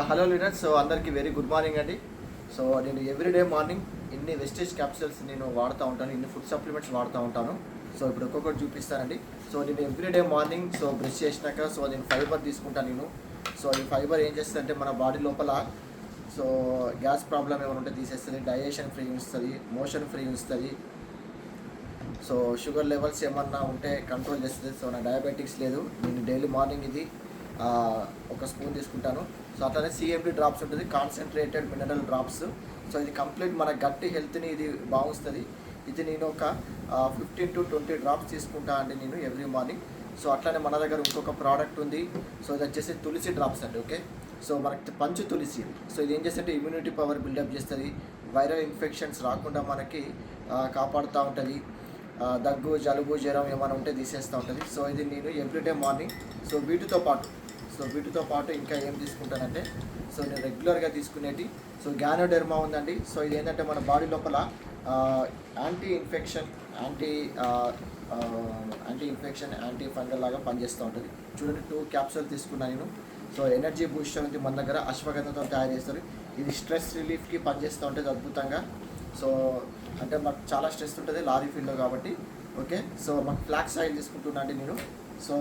Hello leader. So అందరికీ very good morning అండి. So నేను ఎవ్రీడే మార్నింగ్ ఇన్ని వెస్టేజ్ క్యాప్సూల్స్ నేను వాడుతూ ఉంటాను ఇన్ని ఫుడ్ సప్లిమెంట్స్ వాడుతూ ఉంటాను. సో ఇప్పుడు ఒక్కొక్కటి చూపిస్తానండి. సో నేను ఎవ్రీడే మార్నింగ్ సో బ్రష్ చేసినాక సో నేను ఫైబర్ తీసుకుంటాను నేను. సో ఈ ఫైబర్ ఏం చేస్తుందంటే మన బాడీ లోపల సో గ్యాస్ ప్రాబ్లం ఏమైనా ఉంటే తీసేస్తుంది డైజెషన్ ఫ్రీ ఉంచుతుంది మోషన్ ఫ్రీ ఉంచుతుంది. సో షుగర్ లెవెల్స్ ఏమన్నా ఉంటే కంట్రోల్ చేస్తుంది. సో నా డయాబెటిక్స్ లేదు. నేను డైలీ మార్నింగ్ ఇది ఒక స్పూన్ తీసుకుంటాను. సో అట్లానే సిఎండి డ్రాప్స్ ఉంటుంది కాన్సన్ట్రేటెడ్ మినరల్ డ్రాప్స్ సో ఇది కంప్లీట్ మన గట్టి హెల్త్ని ఇది బాగుస్తుంది ఇది నేను ఒక ఫిఫ్టీన్ టు ట్వంటీ డ్రాప్స్ తీసుకుంటా అండి నేను ఎవ్రీ మార్నింగ్ సో అట్లానే మన దగ్గర ఇంకొక ప్రోడక్ట్ ఉంది. సో ఇది వచ్చేసి తులసి డ్రాప్స్ అండి ఓకే సో మనకి పంచు తులసి. సో ఇది ఏం చేస్తే ఇమ్యూనిటీ పవర్ బిల్డప్ చేస్తుంది. వైరల్ ఇన్ఫెక్షన్స్ రాకుండా మనకి కాపాడుతూ ఉంటుంది. దగ్గు జలుబు జ్వరం ఏమైనా ఉంటే తీసేస్తూ ఉంటుంది. సో ఇది నేను ఎవ్రీడే మార్నింగ్ సో వీటితో పాటు సో వీటితో పాటు ఇంకా ఏం తీసుకుంటానంటే సో నేను రెగ్యులర్గా తీసుకునేటి సో గ్యానోడెర్మా ఉందండి. సో ఇది ఏంటంటే మన బాడీ లోపల anti infection anti anti infection anti fungal లాగా పనిచేస్తూ ఉంటుంది. చూడండి టూ క్యాప్సూల్ తీసుకున్నాను నేను. సో ఎనర్జీ బూస్టర్ ఉంది మన దగ్గర అశ్వగంధతో తయారు చేస్తారు. ఇది స్ట్రెస్ రిలీఫ్కి పనిచేస్తూ ఉంటుంది అద్భుతంగా. సో అంటే మాకు చాలా స్ట్రెస్ ఉంటుంది లారీ ఫీల్డ్లో కాబట్టి. ఓకే? సో మాకు ఫ్లాక్స్ ఆయిల్ తీసుకుంటున్నా అండి నేను. సో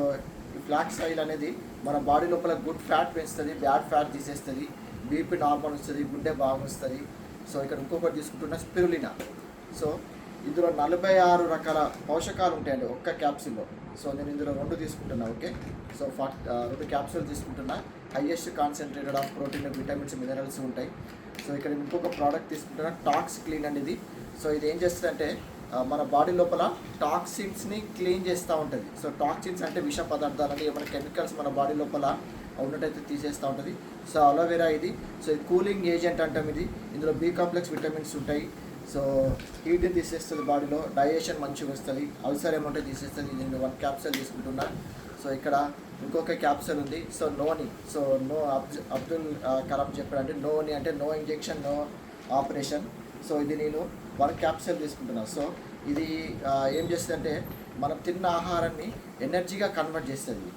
ఈ ఫ్లాక్స్ ఆయిల్ అనేది మన బాడీ లోపల గుడ్ ఫ్యాట్ పెంచుతుంది బ్యాడ్ ఫ్యాట్ తీసేస్తుంది బీపీ నార్మల్ వస్తుంది గుండె బాగుంది సో ఇక్కడ ఇంకొకటి తీసుకుంటున్న స్పిరులినా సో ఇందులో నలభై ఆరు రకాల పోషకాలు ఉంటాయండి ఒక్క క్యాప్సిల్లో సో నేను ఇందులో రెండు తీసుకుంటున్నా ఓకే సో ఫార్ రెండు క్యాప్సూల్ తీసుకుంటున్నా. Highest concentrated of protein vitamins minerals ఉంటాయి. సో ఇక్కడ ఇంకొక ప్రోడక్ట్ తీసుకుంటున్నా టాక్స్ క్లీన్ అనేది. సో ఇది ఏం చేస్తుందంటే మన బాడీ లోపల టాక్సిన్స్ని క్లీన్ చేస్తూ ఉంటుంది. సో టాక్సిన్స్ అంటే విష పదార్థాలని ఏమైనా కెమికల్స్ మన బాడీ లోపల ఉన్నట్టయితే తీసేస్తూ ఉంటుంది. సో అలోవెరా ఇది. సో ఇది కూలింగ్ ఏజెంట్ అంటాం ఇది. ఇందులో బీ కాంప్లెక్స్ విటమిన్స్ ఉంటాయి. సో హీట్ తీసేస్తుంది బాడీలో. డైజెషన్ మంచిగా వస్తుంది. అల్సర్ ఏమంటే తీసేస్తుంది. నేను వన్ క్యాప్సూల్ తీసుకుంటున్నా. సో ఇక్కడ ఇంకొక క్యాప్సూల్ ఉంది. So noni. So no Abdul ఆ, కలాం చెప్పాడంటే నోని అంటే no injection no operation. So ఇది నేను వన్ క్యాప్సూల్ తీసుకుంటున్నాను సో ఇది ఏం ఏం చేస్తుందంటే మనం తిన్న ఆహారాన్ని ఎనర్జీగా కన్వర్ట్ చేస్తుంది.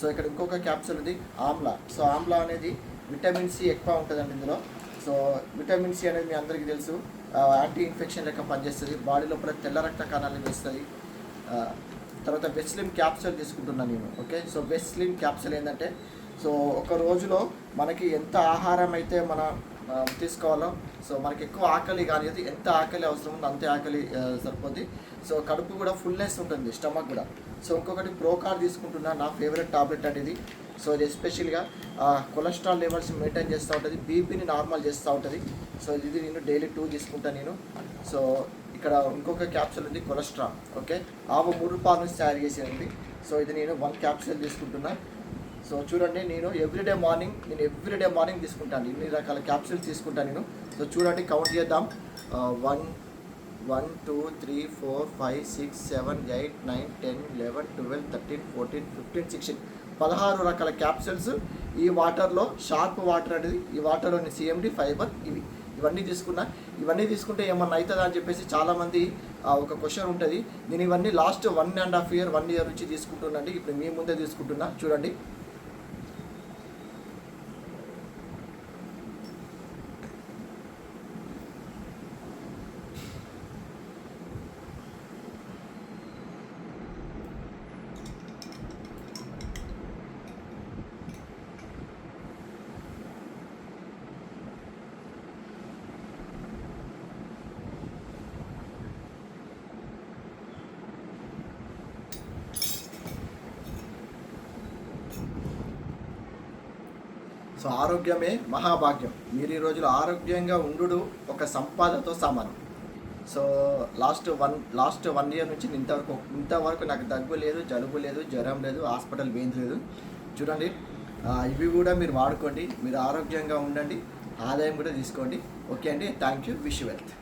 సో ఇక్కడ ఇంకొక క్యాప్సూల్ ఉంది ఆమ్లా. సో ఆమ్లా అనేది విటమిన్ సి ఎక్కువ ఉంటుందండి ఇందులో. సో విటమిన్ సి అనేది మీ అందరికీ తెలుసు. యాంటీ ఇన్ఫెక్షన్ లెక్క పనిచేస్తుంది బాడీ లోపల తెల్ల రక్త కణాలను వేస్తుంది తర్వాత వెస్లిమ్ క్యాప్సూల్ తీసుకుంటున్నాను నేను ఓకే? సో వెస్లిమ్ క్యాప్సూల్ ఏంటంటే సో ఒక రోజులో మనకి ఎంత ఆహారం అయితే మన తీసుకోవాలో. సో మనకి ఎక్కువ ఆకలి కానీ ఎంత ఆకలి అవసరం ఉందో అంతే ఆకలి సరిపోద్ది. సో కడుపు కూడా ఫుల్నెస్ ఉంటుంది స్టమక్ కూడా. సో ఇంకొకటి ప్రోకార్ తీసుకుంటున్నా నా ఫేవరెట్ టాబ్లెట్ అనేది సో ఇది ఎస్పెషల్గా కొలెస్ట్రాల్ లెవెల్స్ మెయింటైన్ చేస్తూ ఉంటుంది బీపీని నార్మల్ చేస్తూ ఉంటుంది. సో ఇది నేను డైలీ టూ తీసుకుంటాను నేను. సో ఇక్కడ ఇంకొక క్యాప్సూల్ ఉంది కొలెస్ట్రాల్ ఓకే? ఆవు మూడు పాలు నుంచి తయారు చేసేది సో ఇది నేను వన్ క్యాప్సూల్ తీసుకుంటున్నా. సో చూడండి నేను ఎవ్రీడే మార్నింగ్ నేను ఎవ్రీడే మార్నింగ్ తీసుకుంటాను. ఇన్ని రకాల క్యాప్సూల్స్ తీసుకుంటాను నేను. సో చూడండి కౌంట్ చేద్దాం. One one two three four five six seven eight nine ten eleven twelve thirteen fourteen fifteen sixteen పదహారు రకాల క్యాప్సూల్స్ ఈ వాటర్లో షార్ప్ వాటర్ అనేది ఈ వాటర్లోని సిఎండి ఫైబర్ ఇవి. ఇవన్నీ తీసుకున్నా. ఇవన్నీ తీసుకుంటే ఏమన్నా అవుతుందా అని చెప్పేసి చాలామంది ఒక క్వశ్చన్ ఉంటుంది. నేను ఇవన్నీ last one and half year one year నుంచి తీసుకుంటున్నాండి ఇప్పుడు మీ ముందే తీసుకుంటున్నా. చూడండి. సో ఆరోగ్యమే మహాభాగ్యం. మీరు ఈ రోజులో ఆరోగ్యంగా ఉండు ఒక సంపాదనతో సమానం. So last one last one year నుంచి ఇంతవరకు ఇంతవరకు నాకు దగ్గు లేదు జలుబు లేదు జ్వరం లేదు హాస్పిటల్ వేయింది లేదు. చూడండి ఇవి కూడా మీరు వాడుకోండి మీరు ఆరోగ్యంగా ఉండండి ఆదాయం కూడా తీసుకోండి. ఓకే అండి థ్యాంక్ యూ విష్ వెల్త్.